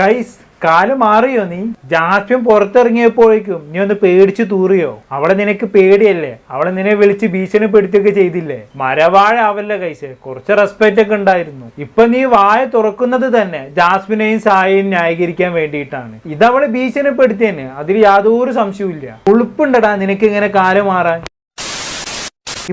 കൈസ് കാൽ മാറിയോ നീ? ജാസ്മിൻ പുറത്തിറങ്ങിയപ്പോഴേക്കും നീ ഒന്ന് പേടിച്ചു തൂറിയോ? അവളെ നിനക്ക് പേടിയല്ലേ? അവളെ നിന്നെ വിളിച്ച് ഭീഷണിപ്പെടുത്തിയൊക്കെ ചെയ്തില്ലേ? മരവാഴ ആവല്ല കൈസ്? കുറച്ച് റെസ്പെക്റ്റ് ഒക്കെ ഉണ്ടായിരുന്നു. ഇപ്പൊ നീ വായ തുറക്കുന്നത് തന്നെ ജാസ്മിനെയും സായയും ന്യായീകരിക്കാൻ വേണ്ടിയിട്ടാണ്. ഇതവളെ ഭീഷണിപ്പെടുത്തിയെന്നെ. അതിൽ യാതൊരു സംശയവുമില്ല. ഉളുപ്പുണ്ടടാ നിനക്ക് ഇങ്ങനെ കാൽ മാറാൻ.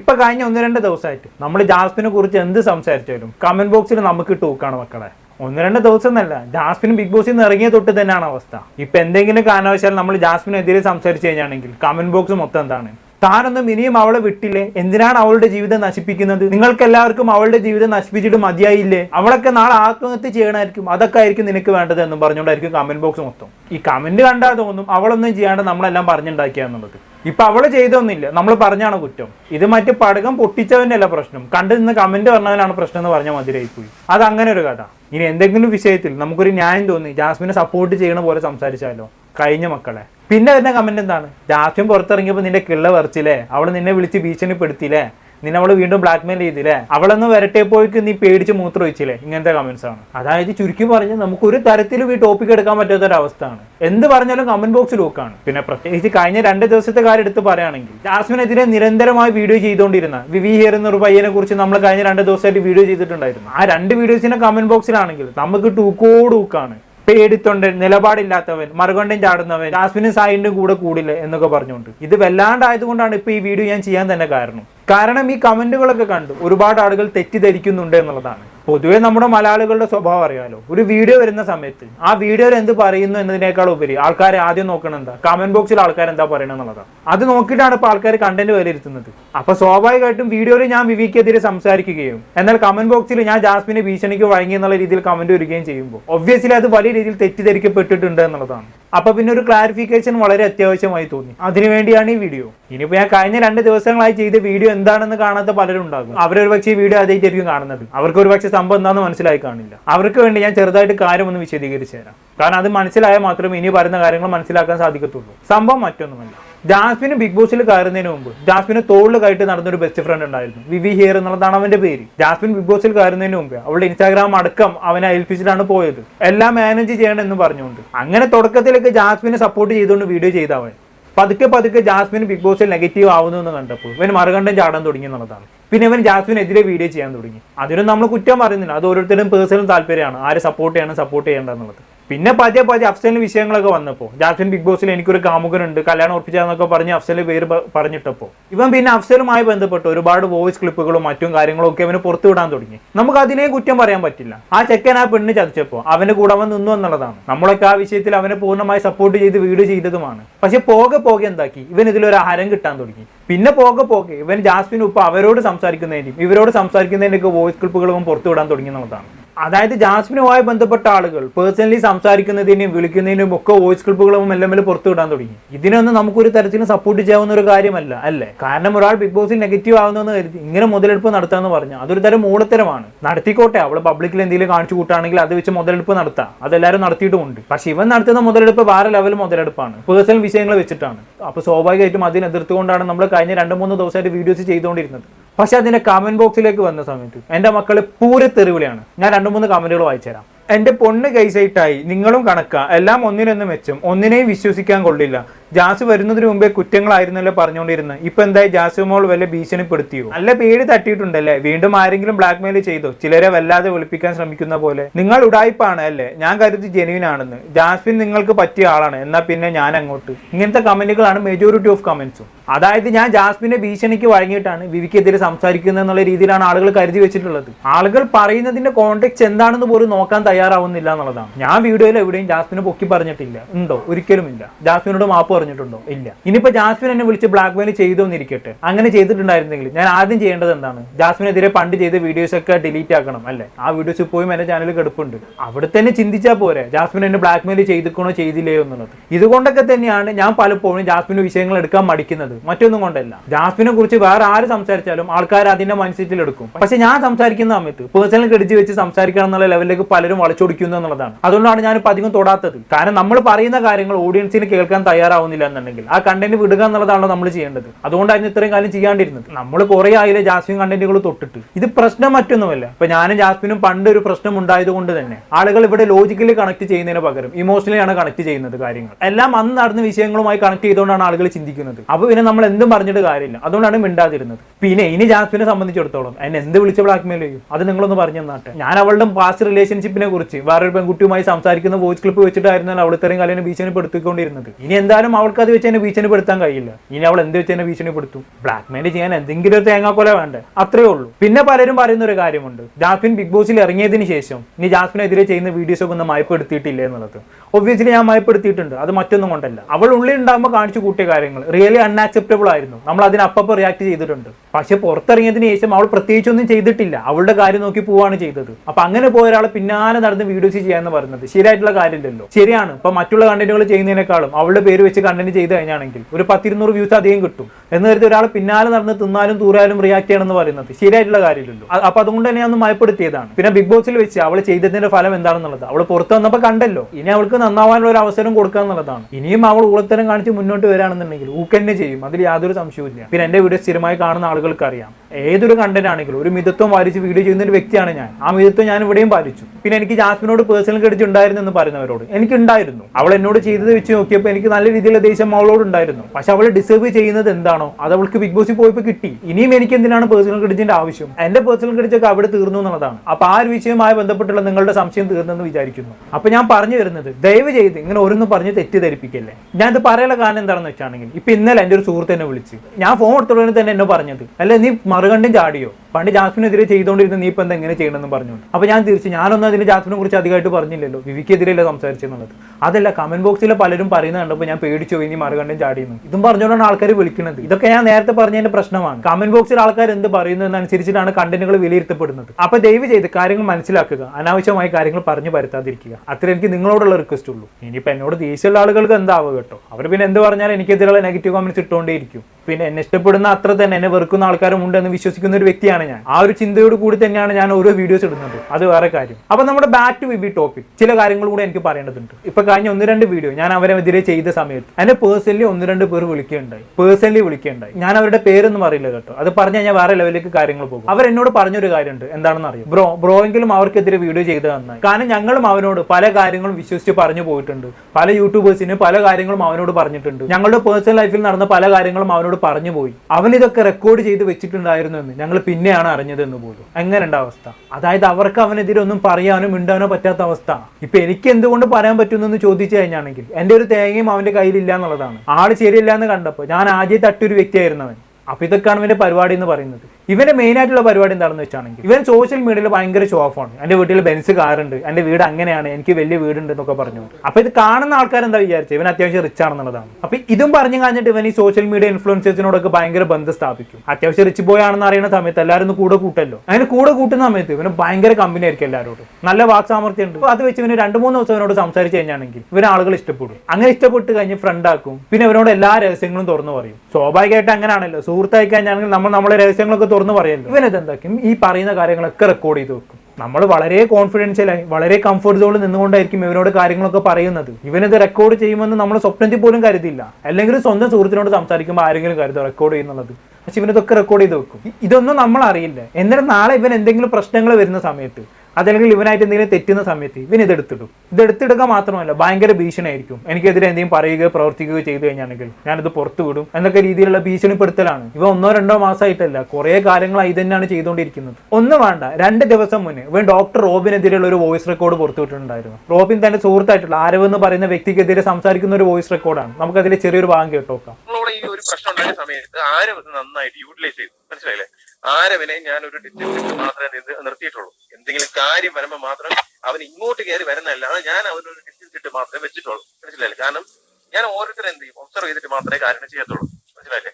ഇപ്പൊ കഴിഞ്ഞ ഒന്ന് രണ്ട് ദിവസമായിട്ട് നമ്മൾ ജാസ്മിനെ കുറിച്ച് എന്ത് സംസാരിച്ചാലും കമന്റ് ബോക്സിൽ നമുക്ക് ടൂക്കാണ് മക്കളെ. ഒന്ന് രണ്ട് ദിവസം എന്നല്ല ജാസ്മിൻ ബിഗ് ബോസിൽ നിന്ന് ഇറങ്ങിയ തൊട്ട് തന്നെയാണ് അവസ്ഥ. ഇപ്പൊ എന്തെങ്കിലും കാരണവശാൽ നമ്മൾ ജാസ്മിനെതിരെ സംസാരിച്ചു കഴിഞ്ഞാണെങ്കിൽ കമന്റ് ബോക്സ് മൊത്തം എന്താണ്? താനൊന്നും ഇനിയും അവളെ വിട്ടില്ലേ? എന്തിനാണ് അവളുടെ ജീവിതം നശിപ്പിക്കുന്നത്? നിങ്ങൾക്ക് എല്ലാവർക്കും അവളുടെ ജീവിതം നശിപ്പിച്ചിട്ട് മതിയായില്ലേ? അവളൊക്കെ നാളെ ആത്മഹത്യ ചെയ്യണമായിരിക്കും. അതൊക്കെ ആയിരിക്കും നിനക്ക് വേണ്ടത് എന്നും പറഞ്ഞുകൊണ്ടായിരിക്കും കമന്റ് ബോക്സ് മൊത്തം. ഈ കമന്റ് കണ്ടാൽ തോന്നും അവളൊന്നും ചെയ്യാണ്ട് നമ്മളെല്ലാം പറഞ്ഞുണ്ടാക്കിയാന്നുള്ളത് ഇപ്പൊ അവൾ ചെയ്തൊന്നില്ല നമ്മൾ പറഞ്ഞാണ് കുറ്റം. ഇത് മറ്റു പടകം പൊട്ടിച്ചവന്റെ അല്ല പ്രശ്നം. കണ്ടു നിന്ന് കമന്റ് പറഞ്ഞവനാണ് പ്രശ്നം എന്ന് പറഞ്ഞ മതിരായി പോയി. അത് അങ്ങനെ ഒരു കഥ. ഇനി എന്തെങ്കിലും വിഷയത്തിൽ നമുക്കൊരു ന്യായം തോന്നി. ജാസ്മിനെ സപ്പോർട്ട് ചെയ്യണ പോലെ സംസാരിച്ചാലോ? കഴിഞ്ഞ മക്കളെ. പിന്നെ വരുന്ന കമന്റ് എന്താണ്? ജാസ്മിൻ പുറത്തിറങ്ങിയപ്പോൾ നിന്റെ കിള്ള വരച്ചില്ലേ അവൾ നിന്നെ വിളിച്ച് ഭീഷണിപ്പെടുത്തിയില്ലേ? നിന്നെ അവൾ വീണ്ടും ബ്ലാക്ക്മെയിൽ ചെയ്തില്ലേ? അവളൊന്ന് വരട്ടെപ്പോഴേക്ക് നീ പേടിച്ച് മൂത്രം ഒഴിച്ചില്ലേ ഇങ്ങനത്തെ കമന്റ്സ് ആണ്. അതായത് ചുരുക്കി പറഞ്ഞ് നമുക്ക് ഒരു തരത്തിലും ഈ ടോപ്പിക് എടുക്കാൻ പറ്റാത്ത ഒരു അവസ്ഥയാണ് എന്ത് പറഞ്ഞാലും കമന്റ് ബോക്സ് ലൂക്കാണ് പിന്നെ പ്രത്യേകിച്ച് കഴിഞ്ഞ രണ്ട് ദിവസത്തെ കാര്യം എടുത്ത് പറയുകയാണെങ്കിൽ ജാസ്മിനെതിരെ നിരന്തരമായി വീഡിയോ ചെയ്തുകൊണ്ടിരുന്ന വിവി ഹിയർ എന്നൊരു പയ്യനെ കുറിച്ച് നമ്മൾ കഴിഞ്ഞ രണ്ട് ദിവസമായിട്ട് വീഡിയോ ചെയ്തിട്ടുണ്ടായിരുന്നു. ആ രണ്ട് വീഡിയോസിന്റെ കമന്റ് ബോക്സിലാണെങ്കിൽ നമുക്ക് ടൂക്കോട് ഊക്കാണ് പേടിത്തൊണ്ടൻ നിലപാടില്ലാത്തവൻ മറുകൊണ്ടൻ ചാടുന്നവൻ ജാസ്മിനും സായിന്റെ കൂടെ കൂടില്ല എന്നൊക്കെ പറഞ്ഞുകൊണ്ട്. ഇത് വല്ലാണ്ടായതുകൊണ്ടാണ് ഇപ്പൊ ഈ വീഡിയോ ഞാൻ ചെയ്യാൻ തന്നെ കാരണം. കാരണം ഈ കമന്റുകളൊക്കെ കണ്ടു. ഒരുപാട് ആളുകൾ തെറ്റിദ്ധരിക്കുന്നുണ്ട് എന്നുള്ളതാണ്. പൊതുവെ നമ്മുടെ മലയാളികളുടെ സ്വഭാവം അറിയാമല്ലോ ഒരു വീഡിയോ വരുന്ന സമയത്ത് ആ വീഡിയോയിൽ എന്ത് പറയുന്നു എന്നതിനേക്കാൾ ഉപരി ആൾക്കാർ ആദ്യം നോക്കണം എന്താ? കമന്റ് ബോക്സിൽ ആൾക്കാർ എന്താ പറയണം എന്നുള്ളതാണ് അത് നോക്കിയിട്ടാണ് ഇപ്പൊ ആൾക്കാർ കണ്ടന്റ് വിലയിരുത്തുന്നത്. അപ്പൊ സ്വാഭാവികമായിട്ടും വീഡിയോയിൽ ഞാൻ വിവിക്കെതിരെ സംസാരിക്കുകയും എന്നാൽ കമന്റ് ബോക്സിൽ ഞാൻ ജാസ്മിനെ ഭീഷണിക്ക് വഴങ്ങി എന്നുള്ള രീതിയിൽ കമന്റ് വരികയും ചെയ്യുമ്പോൾ ഒബ്വിയസ്ലി അത് വലിയ രീതിയിൽ തെറ്റിദ്ധരിക്കപ്പെട്ടിട്ടുണ്ട് എന്നുള്ളതാണ്. അപ്പൊ പിന്നെ ഒരു ക്ലാരിഫിക്കേഷൻ വളരെ അത്യാവശ്യമായി തോന്നി. അതിനുവേണ്ടിയാണ് ഈ വീഡിയോ ഇനിയിപ്പോ ഞാൻ കഴിഞ്ഞ രണ്ട് ദിവസങ്ങളായി ചെയ്ത വീഡിയോ എന്താണെന്ന് കാണാത്ത പലരും ഉണ്ടാകും. അവരൊരു പക്ഷേ ഈ വീഡിയോ ആദ്യമായിട്ടായിരിക്കും കാണുന്നത്. അവർക്ക് ഒരു പക്ഷേ സംഭവം എന്താണെന്ന് മനസ്സിലായി കാണില്ല. അവർക്ക് വേണ്ടി ഞാൻ ചെറുതായിട്ട് കാര്യം ഒന്ന് വിശദീകരിച്ചു തരാം. കാരണം അത് മനസ്സിലായാൽ മാത്രമേ ഇനി പറയുന്ന കാര്യങ്ങൾ മനസ്സിലാക്കാൻ സാധിക്കത്തുള്ളൂ. സംഭവം മറ്റൊന്നുമല്ല. ജാസ്മിന് ബിഗ് ബോസിൽ കയറുന്നതിന് മുമ്പ് ജാസ്മിന് തോളിൽ കയറ്റി നടന്നൊരു ബെസ്റ്റ് ഫ്രണ്ട് ഉണ്ടായിരുന്നു വിവി ഹിയർ എന്നുള്ളതാണ് അവന്റെ പേര്. ജാസ്മിൻ ബിഗ് ബോസിൽ കയറുന്നതിന് മുമ്പ് അവളുടെ ഇൻസ്റ്റാഗ്രാം അടക്കം അവനെ ഏൽപ്പിച്ചിട്ടാണ് പോയത്. എല്ലാം മാനേജ് ചെയ്യണം എന്ന് പറഞ്ഞുകൊണ്ട്. അങ്ങനെ തുടക്കത്തിലൊക്കെ ജാസ്മിനെ സപ്പോർട്ട് ചെയ്തുകൊണ്ട് വീഡിയോ ചെയ്ത അവൻ. പതുക്കെ പതുക്കെ ജാസ്മിൻ ബിഗ് ബോസിൽ നെഗറ്റീവ് ആവുന്നു എന്ന് കണ്ടപ്പോൾ ഇവൻ മറുകണ്ഠം ചാടാൻ തുടങ്ങി എന്നുള്ളതാണ്. പിന്നെ ഇവൻ ജാസ്മിനെതിരെ വീഡിയോ ചെയ്യാൻ തുടങ്ങി. അതിനും നമ്മൾ കുറ്റം പറയുന്നില്ല. അത് ഓരോരുത്തരും പേഴ്സണൽ താല്പര്യമാണ്. ആരെ സപ്പോർട്ട് ചെയ്യണം സപ്പോർട്ട് ചെയ്യേണ്ടതെന്നുള്ളത് പിന്നെ പതിയെ പതിയെ അഫ്സലിന് വിഷയങ്ങളൊക്കെ വന്നപ്പോൾ ജാസ്മിൻ ബിഗ് ബോസിൽ എനിക്കൊരു കാമുകനുണ്ട്. കല്യാണം ഉറപ്പിച്ചതെന്നൊക്കെ പറഞ്ഞ് അഫ്സൽ പേര് പറഞ്ഞിട്ടപ്പോൾ ഇവൻ പിന്നെ അഫ്സലുമായി ബന്ധപ്പെട്ട് ഒരുപാട് വോയിസ് ക്ലിപ്പുകളും മറ്റും കാര്യങ്ങളും ഒക്കെ അവന് പുറത്തു വിടാൻ തുടങ്ങി. നമുക്ക് അതിനെ കുറ്റം പറയാൻ പറ്റില്ല. ആ ചെക്കൻ ആ പെണ്ണ് ചതിച്ചപ്പോൾ അവന് കൂടെ അവൻ നിന്നു എന്നുള്ളതാണ്. നമ്മളൊക്കെ ആ വിഷയത്തിൽ അവനെ പൂർണമായി സപ്പോർട്ട് ചെയ്ത് വീട് ചെയ്തതുമാണ്. പക്ഷെ പോകെ പോകെ എന്താക്കി? ഇവൻ ഇതിലൊരു ഹരം കിട്ടാൻ തുടങ്ങി. പിന്നെ പോകെ പോകെ ഇവൻ ജാസ്മിൻ ഉപ്പ അവരോട് സംസാരിക്കുന്നതിന്റെയും ഇവരോട് സംസാരിക്കുന്നതിന്റെ ഒക്കെ വോയിസ് ക്ലിപ്പുകളും പുറത്തുവിടാൻ തുടങ്ങി എന്നുള്ളതാണ്. അതായത് ജാസ്മിനുമായി ബന്ധപ്പെട്ട ആളുകൾ പേഴ്സണലി സംസാരിക്കുന്നതിനും വിളിക്കുന്നതിനും ഒക്കെ വോയിസ് ക്ലിപ്പുകളും എല്ലാം മെല്ലെ പുറത്തു വിടാൻ തുടങ്ങി. ഇതിനൊന്നും നമുക്കൊരു തരത്തിലും സപ്പോർട്ട് ചെയ്യാവുന്ന ഒരു കാര്യമല്ല അല്ലേ? കാരണം ഒരാൾ ബിഗ് ബോസിൽ നെഗറ്റീവ് ആവുന്നെന്ന് കരുതി ഇങ്ങനെ മുതലെടുപ്പ് നടത്താന്ന് പറഞ്ഞു അതൊരു തരം മൂടത്തരമാണ് നടത്തിക്കോട്ടെ അവൾ പബ്ലിക്കിൽ എന്തെങ്കിലും കാണിച്ചു കൂട്ടാണെങ്കിൽ അത് വെച്ച് മുതലെടുപ്പ് നടത്താം. അതെല്ലാവരും നടത്തിയിട്ടുമുണ്ട്. പക്ഷെ ഇവൻ നടത്തുന്ന മുതലെടുപ്പ് വേറെ ലെവൽ മുതലെടുപ്പാണ്. പേഴ്സണൽ വിഷയങ്ങൾ വെച്ചിട്ടാണ്. അപ്പൊ സ്വാഭാവികമായിട്ടും അതിനെതിർത്തുകൊണ്ടാണ് നമ്മൾ കഴിഞ്ഞ രണ്ട് മൂന്ന് ദിവസമായിട്ട് വീഡിയോസ് ചെയ്തുകൊണ്ടിരുന്നത്. പക്ഷെ അതിന്റെ കമന്റ് ബോക്സിലേക്ക് വന്ന സമയത്ത് എന്റെ മക്കൾ പൂരെ തെറിവിളിയാണ്. ഞാൻ രണ്ട് മൂന്ന് കമന്റുകൾ വായിച്ചുതരാം. എന്റെ പൊണ്ണ് കൈസൈറ്റായി നിങ്ങളും കണക്കാ. എല്ലാം ഒന്നിനൊന്ന് മെച്ചം. ഒന്നിനെയും വിശ്വസിക്കാൻ കൊള്ളില്ല. ജാസ് വരുന്നതിന് മുമ്പേ കുറ്റങ്ങളായിരുന്നല്ലോ പറഞ്ഞുകൊണ്ടിരുന്നത്. ഇപ്പൊ എന്തായി? ജാസു മോൾ വല്ല ഭീഷണിപ്പെടുത്തിയോ? നല്ല പേര് തട്ടിയിട്ടുണ്ടല്ലേ? വീണ്ടും ആരെങ്കിലും ബ്ലാക്ക് മെയിൽ ചെയ്തോ? ചിലരെ വല്ലാതെ വെളുപ്പിക്കാൻ ശ്രമിക്കുന്ന പോലെ. നിങ്ങൾ ഉടായ്പാണ് അല്ലേ? ഞാൻ കരുതി ജെനുവിൻ ആണെന്ന്. ജാസ്മിൻ നിങ്ങൾക്ക് പറ്റിയ ആളാണ്. എന്നാ പിന്നെ ഞാൻ അങ്ങോട്ട്. ഇങ്ങനത്തെ കമന്റുകളാണ് മെജോറിറ്റി ഓഫ് കമന്റ്സും അതായത് ഞാൻ ജാസ്മിനെ ഭീഷണിക്ക് വഴങ്ങിയിട്ടാണ് വിവിക്കെതിരെ സംസാരിക്കുന്നത് എന്നുള്ള രീതിയിലാണ് ആളുകൾ കരുതി വെച്ചിട്ടുള്ളത്. ആളുകൾ പറയുന്നതിന്റെ കോണ്ടെക്സ്റ്റ് എന്താണെന്ന് പോലും നോക്കാൻ തയ്യാറാവുന്നില്ല എന്നുള്ളതാണ്. ഞാൻ വീഡിയോയിൽ എവിടെയും ജാസ്മിനെ പൊക്കി പറഞ്ഞിട്ടില്ല. ഉണ്ടോ? ഒരിക്കലും ഇല്ല ജാസ്മിനോട് മാപ്പ് പറഞ്ഞിട്ടുണ്ടോ? ഇല്ല. ഇനിയിപ്പോ ജാസ്മിൻ എന്നെ വിളിച്ച് ബ്ലാക്ക് മെയിൽ ചെയ്തോന്നിരിക്കട്ടെ. അങ്ങനെ ചെയ്തിട്ടുണ്ടായിരുന്നെങ്കിൽ ഞാൻ ആദ്യം ചെയ്യേണ്ടത് എന്താണ്? ജാസ്മിനെതിരെ പണ്ട് ചെയ്ത വീഡിയോസ് ഒക്കെ ഡിലീറ്റ് ആക്കണം അല്ലെ? ആ വീഡിയോസ് ഇപ്പോഴും എന്റെ ചാനലിൽ കിടപ്പുണ്ട്. അവിടെ തന്നെ ചിന്തിച്ചാൽ പോരെ ജാസ്മിൻ എന്നെ ബ്ലാക്ക് മെയിൽ ചെയ്തിക്കണോ ചെയ്തില്ലയോ എന്നുള്ളത്. ഇതുകൊണ്ടൊക്കെ തന്നെയാണ് ഞാൻ പലപ്പോഴും ജാസ്മിന് വിഷയങ്ങൾ എടുക്കാൻ മടിക്കുന്നത്. മറ്റൊന്നും കൊണ്ടല്ല. ജാസ്മിനെ കുറിച്ച് വേറെ ആര് സംസാരിച്ചാലും ആൾക്കാർ അതിന്റെ മനസ്സിൽ എടുക്കും. പക്ഷെ ഞാൻ സംസാരിക്കുന്ന സമയത്ത് പേഴ്സണൽ ക്രെഡിറ്റ് വെച്ച് സംസാരിക്കണം എന്നുള്ള ലെവലിലേക്ക് പലരും വളച്ചൊടിക്കുന്നു എന്നുള്ളതാണ്. അതുകൊണ്ടാണ് ഞാൻ ഇപ്പൊ അധികം തൊടാത്തത്. കാരണം നമ്മൾ പറയുന്ന കാര്യങ്ങൾ ഓഡിയൻസിന് കേൾക്കാൻ തയ്യാറാവുന്നില്ല. ആവുന്നില്ല എന്നുണ്ടെങ്കിൽ ആ കണ്ടന്റ് വിടുക എന്നുള്ളതാണോ നമ്മൾ ചെയ്യേണ്ടത്. അതുകൊണ്ടായിരുന്നു ഇത്രയും കാലം ചെയ്യാണ്ടിരുന്നത്. നമ്മൾ കുറെ ആയില്ലേ ജാസ്മിൻ കണ്ടന്റുകൾ തൊട്ടിട്ട്. ഇത് പ്രശ്നം മറ്റൊന്നുമല്ല. ഇപ്പൊ ഞാനും ജാസ്മിനും പണ്ട് ഒരു പ്രശ്നം ഉണ്ടായത് കൊണ്ട് തന്നെ ആളുകൾ ഇവിടെ ലോജിക്കലി കണക്ട് ചെയ്യുന്നതിന് പകരം ഇമോഷണലി ആണ് കണക്ട് ചെയ്യുന്നത് കാര്യങ്ങൾ. എല്ലാം അന്ന് നടന്ന വിഷയങ്ങളുമായി കണക്ട് ചെയ്തുകൊണ്ടാണ് ആളുകൾ ചിന്തിക്കുന്നത്. അപ്പൊ പിന്നെ നമ്മൾ എന്തും പറഞ്ഞിട്ട് കാര്യമില്ല. അതുകൊണ്ടാണ് മിണ്ടാതിരുന്നത്. പിന്നെ ഇനി ജാസ്മിനെ സംബന്ധിച്ചിടത്തോളം എന്നെ എന്ത് വിളിച്ച് ബ്ലാക്ക്മെയിൽ ചെയ്യും? അത് നിങ്ങളൊന്ന് പറഞ്ഞു തന്നാട്ടെ. ഞാൻ അവളുടെ പാസ്റ്റ് റിലേഷൻഷിപ്പിനെ കുറിച്ച് വേറൊരു പെൺകുട്ടിയുമായി സംസാരിക്കുന്ന വോയിസ് ക്ലിപ്പ് വെച്ചിട്ടായിരുന്നു അവൾ ഇത്രയും കാലം ഭീഷണിപ്പെടുത്തിക്കൊണ്ടിരുന്നത്. ഇനി എന്തായാലും അവൾക്ക് അത് വെച്ച് എന്നെ ഭീഷണിപ്പെടുത്താൻ കഴിയില്ല. ഇനി അവൾ എന്ത് വെച്ച് പെടുത്തും ബ്ലാക്ക് ബ്ലാക്ക്മെയിൽ ചെയ്യാൻ എന്തെങ്കിലും ഒരു തേങ്ങാക്കൊല വേണ്ടേ? അത്രേ ഉള്ളൂ. പിന്നെ പലരും പറയുന്ന ഒരു കാര്യമുണ്ട്. ജാസ്മിൻ ബിഗ് ബോസിൽ ഇറങ്ങിയതിന് ശേഷം ഇനി ജാസ്മിനെതിരെ ചെയ്യുന്ന വീഡിയോസ് ഒക്കെ ഒന്ന് മയപ്പെടുത്തിയിട്ടില്ല എന്നുള്ളത്. ഒബ്വിയസ്ലി ഞാൻ മയപ്പെടുത്തിയിട്ടുണ്ട്. അത് മറ്റൊന്നും കൊണ്ടല്ല. അവൾ ഉള്ളിൽ ഉണ്ടാകുമ്പോൾ കാണിച്ചു കൂട്ടിയ കാര്യങ്ങൾ. റിയലി അൺആക്സെപ്റ്റബിൾ ആയിരുന്നു. നമ്മൾ അതിന് അപ്പം റിയാക്ട് ചെയ്തിട്ടുണ്ട്. പക്ഷെ പുറത്തിറങ്ങിയതിന് ശേഷം അവൾ പ്രത്യേകിച്ചൊന്നും ചെയ്തിട്ടില്ല. അവളുടെ കാര്യം നോക്കി പോവാണ് ചെയ്തത്. അപ്പൊ അങ്ങനെ പോയ ഒരാളെ പിന്നാലെ നടന്ന് വീഡിയോസ് ചെയ്യാന്ന് പറയുന്നത് ശരിയായിട്ടുള്ള കാര്യമില്ലല്ലോ. ശരിയാണ്. ഇപ്പൊ മറ്റുള്ള കണ്ടന്റുകൾ ചെയ്യുന്നതിനേക്കാളും അവളുടെ പേര് വെച്ച് കണ്ടന്റ് ചെയ്ത് കഴിഞ്ഞാണെങ്കിൽ ഒരു പത്തിരുന്നൂറ് വ്യൂസ് അധികം കിട്ടും. എന്ന് കരുതി ഒരാൾ പിന്നാലെ നടന്ന് തിന്നാലും തൂറാലും റിയാക്ട് ചെയ്യണമെന്ന് പറയുന്നത് ശരിയായിട്ടുള്ള കാര്യമില്ലല്ലോ. അപ്പൊ അതുകൊണ്ട് തന്നെ ഒന്ന് മയപ്പെടുത്തിയതാണ്. പിന്നെ ബിഗ് ബോസിൽ വെച്ച് അവൾ ചെയ്തതിന്റെ ഫലം എന്താണെന്നുള്ളത്. അവൾ പുറത്ത് വന്നപ്പോൾ കണ്ടല്ലോ. ഇനി അവൾക്ക് നന്നാവാനുള്ള ഒരു അവസരം കൊടുക്കുക എന്നുള്ളതാണ്. ഇനിയും അവൾ ഊളത്തരം കാണിച്ച് മുന്നോട്ട് വരാണെന്നുണ്ടെങ്കിൽ ഊക്കന്നെ ചെയ്യും. അതിൽ യാതൊരു സംശയവുമില്ല. പിന്നെ എന്റെ വീഡിയോ സ്ഥിരമായി കാണുന്ന ആളുകൾക്ക് അറിയാം ഏതൊരു കണ്ടന്റ് ആണെങ്കിലും ഒരു മിതത്വം പാലിച്ച് വീഡിയോ ചെയ്യുന്ന ഒരു വ്യക്തിയാണ് ഞാൻ. ആ മിതത്വം ഞാൻ ഇവിടെയും പാലിച്ചു. പിന്നെ എനിക്ക് ജാസ്മിനോട് പേഴ്സണൽ ക്രെഡിറ്റ് ഉണ്ടായിരുന്നു എന്ന് പറയുന്നവരോട് എനിക്ക് ഉണ്ടായിരുന്നു അവൾ എന്നോട് ചെയ്തത് വെച്ച് നോക്കിയപ്പോൾ എനിക്ക് നല്ല രീതിയിലുള്ള ദേഷ്യം അവളോട് ഉണ്ടായിരുന്നു. പക്ഷെ അവൾ ഡിസേർവ് ചെയ്യുന്നത് എന്താണോ അത് അവൾക്ക് ബിഗ് ബോസിൽ പോയപ്പോൾ കിട്ടി. ഇനിയും എനിക്ക് എന്തിനാണ് പേഴ്സണൽ ക്രെഡിറ്റിന്റെ ആവശ്യം? എന്റെ പേഴ്സണൽ ക്രെഡിറ്റ് ഒക്കെ അവിടെ തീർന്നു എന്നുള്ളതാണ്. അപ്പൊ ആ ഒരു വിഷയവുമായി ബന്ധപ്പെട്ടുള്ള നിങ്ങളുടെ സംശയം തീർന്നെന്ന് വിചാരിക്കുന്നു. അപ്പൊ ഞാൻ പറഞ്ഞു വരുന്നത് ദയവ് ചെയ്ത് ഇങ്ങനെ ഓരോന്ന് പറഞ്ഞ് തെറ്റിദ്ധരിപ്പിക്കല്ലേ. ഞാൻ ഇത് പറയാനുള്ള കാരണം എന്താണെന്ന് വെച്ചാണെങ്കിൽ ഇപ്പൊ ഇന്നലെ എന്റെ ഒരു സുഹൃത്ത് എന്നെ വിളിച്ച് ഞാൻ ഫോൺ എടുത്തോടെ തന്നെ എന്നെ പറഞ്ഞത് അല്ലെ നീ മറുകണ്ടും ചാടിയോ? പണ്ട് ജാസ്മിനെതിരെ ചെയ്തുകൊണ്ടിരുന്ന നീ ഇപ്പൊ എന്താ എങ്ങനെ ചെയ്യണമെന്ന് പറഞ്ഞു അപ്പോൾ ഞാൻ തിരിച്ചു ഞാനൊന്നും അതിന് ജാസ്മിനെ കുറിച്ച് അധികമായിട്ട് പറഞ്ഞില്ലല്ലോ. വിവിക്കെതിരെയല്ല സംസാരിച്ചെന്നുള്ളത്. അതല്ല കമന്റ് ബോക്സിൽ പലരും പറയുന്നത് കണ്ടപ്പോൾ ഞാൻ പേടിച്ചു പോയി നീ മറുകണ്ടും ചാടിയെന്ന്. ഇതും പറഞ്ഞുകൊണ്ടാണ് ആൾക്കാർ വിളിക്കുന്നത് ഇതൊക്കെ ഞാൻ നേരത്തെ പറഞ്ഞതിന്റെ പ്രശ്നമാണ്. കമന്റ് ബോക്സിൽ ആൾക്കാർ എന്ത് പറയുന്നതിനനുസരിച്ചിട്ടാണ് കണ്ടന്റുകൾ വിലയിരുത്തപ്പെടുന്നത്. അപ്പോൾ ദയവ് ചെയ്ത് കാര്യങ്ങൾ മനസ്സിലാക്കുക. അനാവശ്യമായ കാര്യങ്ങൾ പറഞ്ഞു പരത്താതിരിക്കുക. അത്ര എനിക്ക് നിങ്ങളോടുള്ള റിക്വസ്റ്റ് ഉള്ളൂ. ഇനിയിപ്പോ എന്നോട് ദേഷ്യമുള്ള ആളുകൾക്ക് എന്താവുക കേട്ടോ? അവർ പിന്നെ എന്ത് പറഞ്ഞാലും എനിക്കെതിരെയുള്ള നെഗറ്റീവ് കമന്റ്സ് ഇട്ടുകൊണ്ടേയിരിക്കും. പിന്നെ എന്നെ ഇഷ്ടപ്പെടുന്ന അത്ര തന്നെ എന്നെ വെറുക്കുന്ന ആൾക്കാരും ഉണ്ടെന്ന് വിശ്വസിക്കുന്ന ഒരു വ്യക്തിയാണ് ഞാൻ. ആ ഒരു ചിന്തയോട് കൂടി തന്നെയാണ് ഞാൻ ഓരോ വീഡിയോസ് ഇടുന്നത്. അത് വേറെ കാര്യം. അപ്പൊ നമ്മുടെ ബാക്ക് ടു വിബി ടോപ്പിക് ചില കാര്യങ്ങൾ കൂടെ എനിക്ക് പറയേണ്ടതുണ്ട്. ഇപ്പൊ കഴിഞ്ഞ ഒന്ന് രണ്ട് വീഡിയോ ഞാൻ അവരെതിരെ ചെയ്ത സമയത്ത് എന്നെ പേഴ്സണലി ഒന്ന് രണ്ട് പേര് വിളിക്കുകയുണ്ടായി. പേഴ്സണലി വിളിക്കുകയുണ്ടായി. ഞാൻ അവരുടെ പേരൊന്നും അറിയില്ല കേട്ടോ. അത് പറഞ്ഞു കഴിഞ്ഞാൽ വേറെ ലെവലിലേക്ക് കാര്യങ്ങൾ പോകും. അവർ എന്നോട് പറഞ്ഞൊരു കാര്യമുണ്ട്. എന്താണെന്ന് അറിയാം? ബ്രോ ബ്രോ ബ്രോയെങ്കിലും അവർക്കെതിരെ വീഡിയോ ചെയ്ത് നന്നായി. കാരണം ഞങ്ങളും അവനോട് പല കാര്യങ്ങളും വിശ്വസിച്ച് പറഞ്ഞു പോയിട്ടുണ്ട്. പല യൂട്യൂബേഴ്സിന് പല കാര്യങ്ങളും അവനോട് പറഞ്ഞിട്ടുണ്ട്. ഞങ്ങളുടെ പേഴ്സണൽ ലൈഫിൽ നടന്ന പല കാര്യങ്ങളും അവനോട് പറഞ്ഞു പോയി. അവൻ ഇതൊക്കെ റെക്കോർഡ് ചെയ്ത് വെച്ചിട്ടുണ്ടായിരുന്നു എന്ന് ഞങ്ങൾ പിന്നെയാണ് അറിഞ്ഞത് എന്ന് പോലും. എങ്ങനെയുണ്ട അവസ്ഥ? അതായത് അവർക്ക് അവനെതിരെ ഒന്നും പറയാനോ മിണ്ടാനോ പറ്റാത്ത അവസ്ഥ. ഇപ്പൊ എനിക്ക് എന്തുകൊണ്ട് പറയാൻ പറ്റുന്നെന്ന് ചോദിച്ചു കഴിഞ്ഞാണെങ്കിൽ എന്റെ ഒരു തേങ്ങയും അവന്റെ കയ്യിലില്ല എന്നുള്ളതാണ്. ആൾ ശരിയല്ല എന്ന് കണ്ടപ്പോൾ ഞാൻ ആദ്യം തട്ടിയൊരു വ്യക്തിയായിരുന്നു അവൻ. അപ്പൊ ഇതൊക്കെയാണ് അവന്റെ പരിപാടി എന്ന് പറയുന്നത്. ഇവന്റെ മെയിൻ ആയിട്ടുള്ള പരിപാടി എന്താണെന്ന് വെച്ചാണെങ്കിൽ ഇവൻ സോഷ്യൽ മീഡിയയിൽ ഭയങ്കര ഷോ ഓഫ് ആണ്. എന്റെ വീട്ടിൽ ബെൻസ് കാറുണ്ട് എന്റെ വീട് അങ്ങനെയാണ്. എനിക്ക് വലിയ വീടുണ്ട് എന്നൊക്കെ പറഞ്ഞു. അപ്പൊ ഇത് കാണുന്ന ആൾക്കാർ എന്താ വിചാരിച്ചത് ഇവൻ അത്യാവശ്യം റിച്ച് ആണെന്നുള്ളതാണ്. അപ്പൊ ഇതും പറഞ്ഞു കഴിഞ്ഞിട്ട് ഇവൻ ഈ സോഷ്യൽ മീഡിയ ഇൻഫ്ലുവൻസേഴ്സിനോടൊക്കെ ഭയങ്കര ബന്ധം സ്ഥാപിക്കും. അത്യാവശ്യം റിച്ച് ബോയ് ആണെന്ന് അറിയുന്ന സമയത്ത് എല്ലാവരും കൂടെ കൂട്ടല്ലോ. അങ്ങനെ കൂടെ കൂട്ടുന്ന സമയത്ത് ഇവന് ഭയങ്കര കമ്പനി ആയിരിക്കും എല്ലാവരോടും. നല്ല വാക് സാമർത്ഥ്യം ഉണ്ട് അത് വെച്ച് ഇവന് രണ്ട് മൂന്ന് ദിവസം ഇവനോട് സംസാരിച്ച് കഴിഞ്ഞാണെങ്കിൽ ഇവന് ആളുകൾ ഇഷ്ടപ്പെടും. അങ്ങനെ ഇഷ്ടപ്പെട്ട് കഴിഞ്ഞ് ഫ്രണ്ട് ആക്കും. പിന്നെ ഇവനോട് എല്ലാ രഹസ്യങ്ങളും തുറന്നു പറയും. സ്വാഭാവികമായിട്ട് അങ്ങനെയാണല്ലോ. സുഹൃത്തായി കഴിഞ്ഞാണെങ്കിൽ നമ്മൾ നമ്മളെ രഹസ്യങ്ങളൊക്കെ തുറന്നു പറയല്ലോ ഇവനത് എന്താക്കും ഈ പറയുന്ന കാര്യങ്ങളൊക്കെ റെക്കോർഡ് ചെയ്ത് വെക്കും. നമ്മൾ വളരെ കോൺഫിഡൻഷ്യലായി വളരെ കംഫർട്ട് സോണിൽ നിന്നുകൊണ്ടായിരിക്കും ഇവനോട് കാര്യങ്ങളൊക്കെ പറയുന്നത്. ഇവനത് റെക്കോർഡ് ചെയ്യുമെന്ന് നമ്മൾ സ്വപ്നത്തിൽ പോലും കരുതില്ല അല്ലെങ്കിൽ സ്വന്തം സുഹൃത്തിനോട് സംസാരിക്കുമ്പോൾ ആരെങ്കിലും കരുതോ റെക്കോർഡ് ചെയ്യുന്നുള്ളത്. പക്ഷെ ഇവനതൊക്കെ റെക്കോർഡ് ചെയ്ത് വെക്കും. ഇതൊന്നും നമ്മൾ അറിയില്ല എന്നിട്ട് നാളെ ഇവൻ എന്തെങ്കിലും പ്രശ്നങ്ങൾ വരുന്ന സമയത്ത് അതല്ലെങ്കിൽ ഇവനായിട്ട് എന്തെങ്കിലും തെറ്റുന്ന സമയത്ത് ഇവൻ ഇതെടുത്തിടും ഇത് എടുത്തിടുക മാത്രമല്ല ഭയങ്കര ഭീഷണിയായിരിക്കും. എനിക്കെതിരെ എന്തെങ്കിലും പറയുകയോ പ്രവർത്തിക്കുകയോ ചെയ്തു കഴിഞ്ഞാണെങ്കിൽ ഞാനിത് പുറത്തു വിടും. എന്നൊക്കെ രീതിയിലുള്ള ഭീഷണിപ്പെടുത്തലാണ്. ഇവ ഒന്നോ രണ്ടോ മാസമായിട്ടല്ല കുറെ കാലങ്ങളായി ഇത് തന്നെയാണ് ചെയ്തുകൊണ്ടിരിക്കുന്നത്. ഒന്ന് വേണ്ട രണ്ട് ദിവസം മുന്നേ ഇവൻ ഡോക്ടർ റോബിനെതിരെയുള്ള ഒരു വോയിസ് റെക്കോർഡ് പുറത്തുവിട്ടിട്ടുണ്ടായിരുന്നു റോബിൻ തന്റെ സുഹൃത്തായിട്ടുള്ള ആരവ് എന്ന് പറയുന്ന വ്യക്തിക്കെതിരെ സംസാരിക്കുന്ന ഒരു വോയിസ് റെക്കോർഡാണ് നമുക്കതിൽ ചെറിയൊരു ഭാഗം കേട്ടോക്കാം ഈ ഒരു പ്രശ്നം ഉണ്ടായ സമയത്ത് ആരവ് നന്നായിട്ട് യൂട്ടിലൈസ് ചെയ്തു. മനസ്സിലായില്ലേ? ആരവിനെ ഞാൻ ഒരു ഡിസ്റ്റൻസ് മാത്രമേ നിർത്തിയിട്ടുള്ളൂ. എന്തെങ്കിലും കാര്യം വരുമ്പോൾ മാത്രം അവൻ ഇങ്ങോട്ട് കയറി വരുന്നതല്ലാതെ ഞാൻ അവനൊരു ഡിസ്റ്റൻസ് മാത്രമേ വെച്ചിട്ടുള്ളൂ. മനസ്സിലായില്ലേ? കാരണം ഞാൻ ഓരോരുത്തരും എന്ത് ചെയ്യും? ഒബ്സർവ് ചെയ്തിട്ട് മാത്രമേ കാര്യങ്ങൾ ചെയ്യത്തുള്ളൂ. മനസ്സിലായില്ലേ?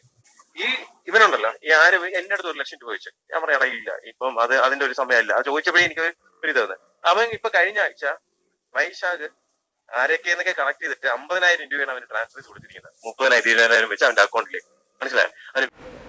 ഈ ഇവനുണ്ടല്ലോ. ഈ ആരവ് എന്റെ അടുത്ത് ഒരു ലക്ഷം രൂപ ചോദിച്ചു. ഞാൻ പറയാം ഇല്ല. ഇപ്പം അത് അതിന്റെ ഒരു സമയമല്ല. അത് ചോദിച്ചപ്പോഴേ എനിക്ക് ഒരു തന്നെ അവൻ ഇപ്പൊ കഴിഞ്ഞ ആഴ്ച വൈശാഖ് ആരൊക്കെ എന്നൊക്കെ കണക്ട് ചെയ്തിട്ട് അമ്പതിനായിരം രൂപയാണ് അവന് ട്രാൻസ്ഫർ കൊടുത്തിരിക്കുന്നത്. മുപ്പതിനായിരം ഇരുപതിനായിരം വെച്ച് അവന്റെ അക്കൗണ്ടിലേക്ക് മനസ്സിലായോ?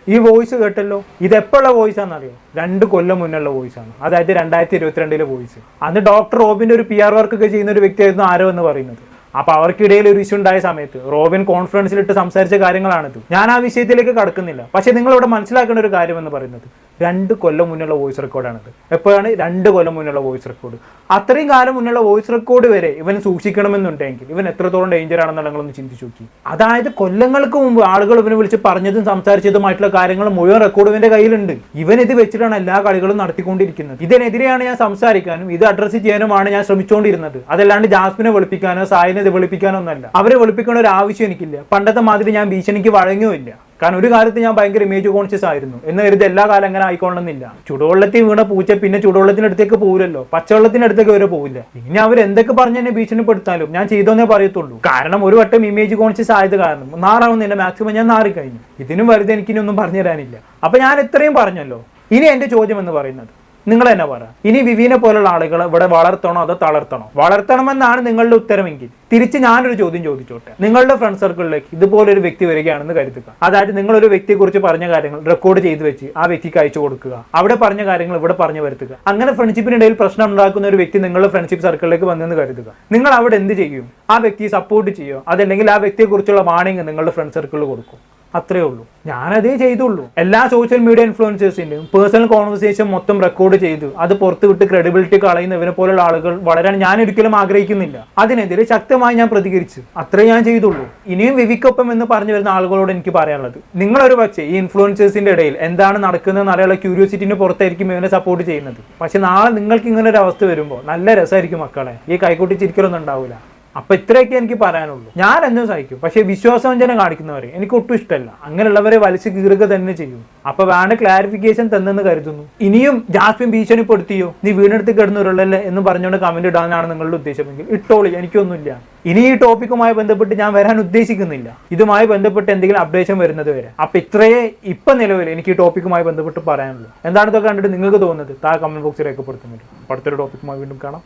ഈ വോയിസ് കേട്ടല്ലോ. ഇത് എപ്പോഴുള്ള വോയിസ് ആണെന്നറിയോ രണ്ട് കൊല്ലം മുന്നുള്ള വോയിസ് ആണ് അതായത് രണ്ടായിരത്തി ഇരുപത്തിരണ്ടിലെ വോയിസ്. അന്ന് ഡോക്ടർ റോബിന്റെ ഒരു പി ആർ വർക്ക് ഒക്കെ ചെയ്യുന്ന ഒരു വ്യക്തിയായിരുന്നു ആരോ എന്ന് പറയുന്നത്. അപ്പൊ അവർക്കിടയിൽ ഒരു ഇഷ്യൂ ഉണ്ടായ സമയത്ത് റോബിൻ കോൺഫറൻസിൽ കോൺഫറൻസിലിട്ട് സംസാരിച്ച കാര്യങ്ങളാണിത്. ഞാൻ ആ വിഷയത്തിലേക്ക് കടക്കുന്നില്ല. പക്ഷെ നിങ്ങൾ ഇവിടെ മനസ്സിലാക്കേണ്ട ഒരു കാര്യം എന്ന് പറയുന്നത് രണ്ട് കൊല്ലം മുന്നുള്ള വോയിസ് റെക്കോർഡാണിത് എപ്പോഴാണ്? രണ്ട് കൊല്ലം മുന്നുള്ള വോയിസ് റെക്കോർഡ് അത്രയും കാലം മുന്നുള്ള വോയിസ് റെക്കോർഡ് വരെ ഇവൻ സൂക്ഷിക്കണമെന്നുണ്ടെങ്കിൽ ഇവൻ എത്രത്തോളം ഡേഞ്ചർ ആണെന്നുള്ള നിങ്ങളൊന്ന് ചിന്തിച്ചു നോക്കി. അതായത് കൊല്ലങ്ങൾക്ക് മുമ്പ് ആളുകൾ ഇവനെ വിളിച്ച് പറഞ്ഞതും സംസാരിച്ചതുമായിട്ടുള്ള കാര്യങ്ങൾ മുഴുവൻ റെക്കോർഡ് ഇവന്റെ കയ്യിലുണ്ട്. ഇവൻ ഇത് വെച്ചിട്ടാണ് എല്ലാ കളികളും നടത്തിക്കൊണ്ടിരിക്കുന്നത്. ഇതിനെതിരെയാണ് ഞാൻ സംസാരിക്കാനും ഇത് അഡ്രസ്സ് ചെയ്യാനുമാണ് ഞാൻ ശ്രമിച്ചുകൊണ്ടിരുന്നത്. അതല്ലാണ്ട് ജാസ്മിനെ വെളുപ്പിക്കാനോ സായിനെ ഇത് വെളുപ്പിക്കാനൊന്നല്ല അവരെ വെളുപ്പിക്കേണ്ട ഒരു ആവശ്യം എനിക്കില്ല. പണ്ടത്തെ മാതിരി ഞാൻ ഭീഷണിക്ക് വഴങ്ങുമില്ല കാരണം ഒരു കാലത്ത് ഞാൻ ഭയങ്കര ഇമേജ് കോൺഷ്യസ് ആയിരുന്നു. എന്ന് കരുതി എല്ലാ കാലം അങ്ങനെ ആയിക്കൊള്ളണമെന്നില്ല. ചുടുവെള്ളത്തിൽ വീണ പൂച്ച പിന്നെ ചുടുവെള്ളത്തിനടുത്തേക്ക് പോകില്ലല്ലോ പച്ചവെള്ളത്തിനടുത്തേക്ക് വരെ പോകില്ല ഇനി അവർ എന്തൊക്കെ പറഞ്ഞ് എന്നെ ഭീഷണിപ്പെടുത്താലും ഞാൻ ചെയ്തോന്നേ പറയത്തുള്ളൂ. കാരണം ഒരു വട്ടം ഇമേജ് കോൺഷ്യസ് ആയത് കാരണം നാറാവുന്നില്ല മാക്സിമം ഞാൻ നാറി കഴിഞ്ഞു ഇതിനും വലുത് എനിക്കിനി പറഞ്ഞു തരാനില്ല അപ്പൊ ഞാൻ ഇത്രയും പറഞ്ഞല്ലോ. ഇനി എന്റെ ചോദ്യം എന്ന് പറയുന്നത്. നിങ്ങൾ തന്നെ പറ ഇനി വിവീനെ പോലുള്ള ആളുകളെ ഇവിടെ വളർത്തണോ അതോ തളർത്തണോ? വളർത്തണമെന്നാണ് നിങ്ങളുടെ ഉത്തരമെങ്കിൽ. തിരിച്ച് ഞാനൊരു ചോദ്യം ചോദിച്ചോട്ടെ. നിങ്ങളുടെ ഫ്രണ്ട് സർക്കിളിലേക്ക് ഇതുപോലൊരു വ്യക്തി വരികയാണെന്ന് കരുതുക. അതായത് നിങ്ങൾ ഒരു വ്യക്തിയെ കുറിച്ച് പറഞ്ഞ കാര്യങ്ങൾ റെക്കോർഡ് ചെയ്ത് വെച്ച് ആ വ്യക്തിക്ക് അയച്ചു കൊടുക്കുക. അവിടെ പറഞ്ഞ കാര്യങ്ങൾ ഇവിടെ പറഞ്ഞു വരുത്തുക. അങ്ങനെ ഫ്രണ്ട്ഷിപ്പിനിടയിൽ പ്രശ്നം ഉണ്ടാക്കുന്ന ഒരു വ്യക്തി നിങ്ങളുടെ ഫ്രണ്ട്ഷിപ്പ് സർക്കിളിലേക്ക് വന്നെന്ന് കരുതുക. നിങ്ങൾ അവിടെ എന്ത് ചെയ്യും? ആ വ്യക്തിയെ സപ്പോർട്ട് ചെയ്യോ അതല്ലെങ്കിൽ ആ വ്യക്തിയെ കുറിച്ചുള്ള വാണിംഗ് നിങ്ങളുടെ ഫ്രണ്ട് സർക്കിളിൽ കൊടുക്കും. അത്രേ ഉള്ളൂ. ഞാനതേ ചെയ്തുള്ളൂ. എല്ലാ സോഷ്യൽ മീഡിയ ഇൻഫ്ലുവൻസേഴ്സിന്റെയും പേഴ്സണൽ കോൺവെർസേഷൻ മൊത്തം റെക്കോർഡ് ചെയ്തു അത് പുറത്തു വിട്ട് ക്രെഡിബിലിറ്റി കളയുന്ന ഇവരെ പോലുള്ള ആളുകൾ വളരാൻ ഞാൻ ഒരിക്കലും ആഗ്രഹിക്കുന്നില്ല. അതിനെതിരെ ശക്തമായി ഞാൻ പ്രതികരിച്ചു. അത്രേ ഞാൻ ചെയ്തുള്ളൂ. ഇനിയും വിവിക്കൊപ്പം എന്ന് പറഞ്ഞു വരുന്ന ആളുകളോട് എനിക്ക് പറയാനുള്ളത് നിങ്ങളൊരു പക്ഷേ ഈ ഇൻഫ്ലുവൻസേഴ്സിന്റെ ഇടയിൽ എന്താണ് നടക്കുന്നതെന്ന് അറിയാനുള്ള ക്യൂരിയോസിറ്റിന് പുറത്തായിരിക്കും ഇവനെ സപ്പോർട്ട് ചെയ്യുന്നത്. പക്ഷെ നാളെ നിങ്ങൾക്ക് ഇങ്ങനെ ഒരു അവസ്ഥ വരുമ്പോൾ നല്ല രസമായിരിക്കും മക്കളെ. ഈ കൈകൂട്ടി ചിരിക്കലൊന്നും ഉണ്ടാവില്ല. അപ്പൊ ഇത്രയൊക്കെ എനിക്ക് പറയാനുള്ളൂ. ഞാൻ എന്നും സഹിക്കും. പക്ഷെ വിശ്വാസവഞ്ചന കാണിക്കുന്നവരെ എനിക്ക് ഒട്ടും ഇഷ്ടമല്ല. അങ്ങനെയുള്ളവരെ വലിച്ചു കീറുക തന്നെ ചെയ്യും. അപ്പൊ വേണ്ട ക്ലാരിഫിക്കേഷൻ തന്നെന്ന് കരുതുന്നു. ഇനിയും ജാസ്മിൻ ഭീഷണിപ്പെടുത്തിയോ? നീ വീണെടുത്ത് കിടന്നുരുള്ളല്ലേ എന്ന് പറഞ്ഞുകൊണ്ട് കമന്റ് ഇടാനാണ് നിങ്ങളുടെ ഉദ്ദേശമെങ്കിൽ ഇട്ടോളി എനിക്കൊന്നുമില്ല. ഇനി ഈ ടോപ്പിക്കുമായി ബന്ധപ്പെട്ട് ഞാൻ വരാൻ ഉദ്ദേശിക്കുന്നില്ല. ഇതുമായി ബന്ധപ്പെട്ട് എന്തെങ്കിലും അപ്ഡേഷൻ വരുന്നത് വരെ. അപ്പൊ ഇത്രയേ ഇപ്പൊ നിലവിൽ എനിക്ക് ഈ ടോപ്പിക്കുമായി ബന്ധപ്പെട്ട് പറയാനുള്ളൂ. എന്താണ് ഇതൊക്കെ കണ്ടിട്ട് നിങ്ങൾക്ക് തോന്നുന്നത്? താഴെ കമന്റ് ബോക്സിൽ രേഖപ്പെടുത്തുന്നുണ്ട് അടുത്തൊരു ടോപ്പിക്കുമായി വീണ്ടും കാണാം.